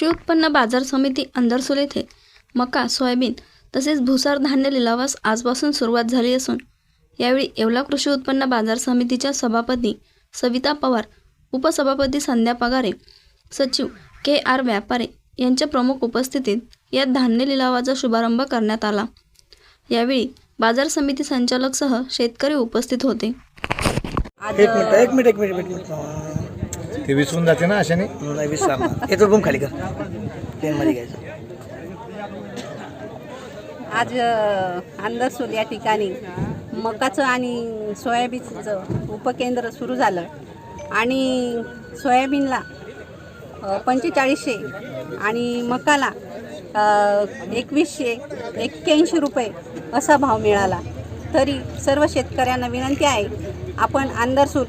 कृषी उत्पन्न बाजार समिती अंदरसूल येथे मका सोयाबीन तसेच भुसार धान्य लिलावास आजपासून सुरुवात झाली असून यावेळी येवला कृषी उत्पन्न बाजार समितीच्या सभापती सविता पवार उपसभापती संध्या पगारे सचिव के आर व्यापारे यांच्या प्रमुख उपस्थितीत या धान्य लिलावाचा शुभारंभ करण्यात आला. यावेळी बाजार समिती संचालकसह शेतकरी उपस्थित होते. आज एक मिनिट एक मिनिट एक मिनिट. ते विसरून जाते ना अशाने? नाही विसरणार येतो बूम खाली कर. प्लेनमध्ये घ्यायचं. आज या ठिकाणी मकाचं आणि सोयाबीनचं उपकेंद्र सुरू झालं. आणि सोयाबीनला पंचेचाळीसशे आणि मकाला एकवीसशे एक्क्याऐंशी रुपये असा भाव मिळाला. तरी सर्व शेतकऱ्यांना विनंती आहे आपण अंदरसूल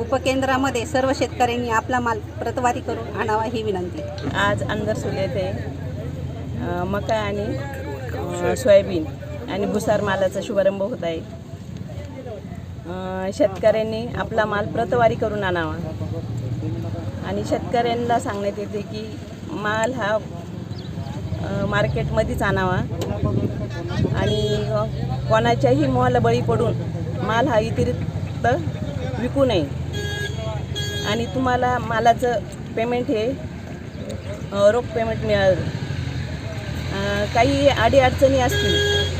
उपकेंद्रामध्ये सर्व शेतकऱ्यांनी आपला माल प्रतवारी करून आणावा ही विनंती. आज अंदर येथे अ, मका आणि अ, सोयाबीन आणि भुसार मालाचा शुभारंभ होत आहे. अ, शेतकऱ्यांनी आपला माल प्रतवारी करून आणावा. आणि शेतकऱ्यांना सांगण्यात येते की माल हा अ, मार्केटमध्येच आणावा. आणि कोणाच्याही मोहाला बळी पडून माल हा इतिरिक्त विकू नये. आणि तुम्हाला मालाचं पेमेंट हे रोख पेमेंट मिळालं. काही अडीअडचणी असतील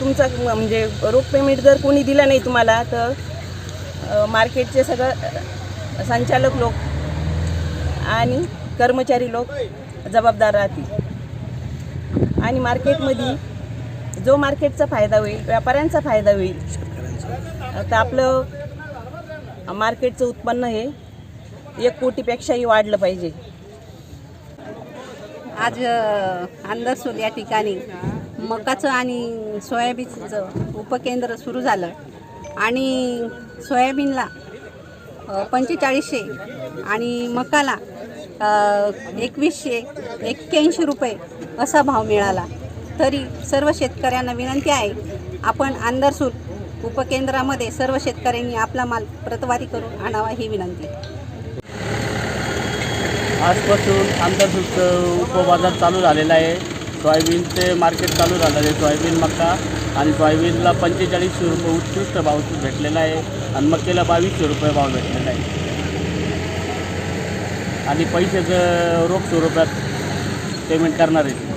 तुमचा म्हणजे रोख पेमेंट जर कोणी दिलं नाही तुम्हाला तर मार्केटचे सगळं संचालक लोक आणि कर्मचारी लोक जबाबदार राहतील. आणि मार्केटमध्ये जो मार्केटचा फायदा होईल व्यापाऱ्यांचा फायदा होईल तर आपलं मार्केटचं उत्पन्न हे एक कोटीपेक्षाही वाढलं पाहिजे. आज अ, अंदरसूल या ठिकाणी मकाचं आणि सोयाबीनचं उपकेंद्र सुरू झालं आणि सोयाबीनला पंचेचाळीसशे आणि मकाला एकवीसशे एक्क्याऐंशी रुपये असा भाव मिळाला. तरी सर्व शेतकऱ्यांना विनंती आहे आपण अंदरसूल उपकेंद्रामध्ये सर्व शेतकऱ्यांनी आपला माल प्रतवारी करून आणावा ही विनंती. आजपासून आंतरसूट उपबाजार चालू झालेला आहे. सोयाबीनचे मार्केट चालू झालं आहे. सोयाबीन मका आणि सोयाबीनला पंचेचाळीसशे रुपये उत्कृष्ट भाव भेटलेला आहे आणि मक्केला बावीसशे रुपये भाव भेटलेला आहे. आणि पैशाचं रोख स्वरूपात पेमेंट करणार आहे.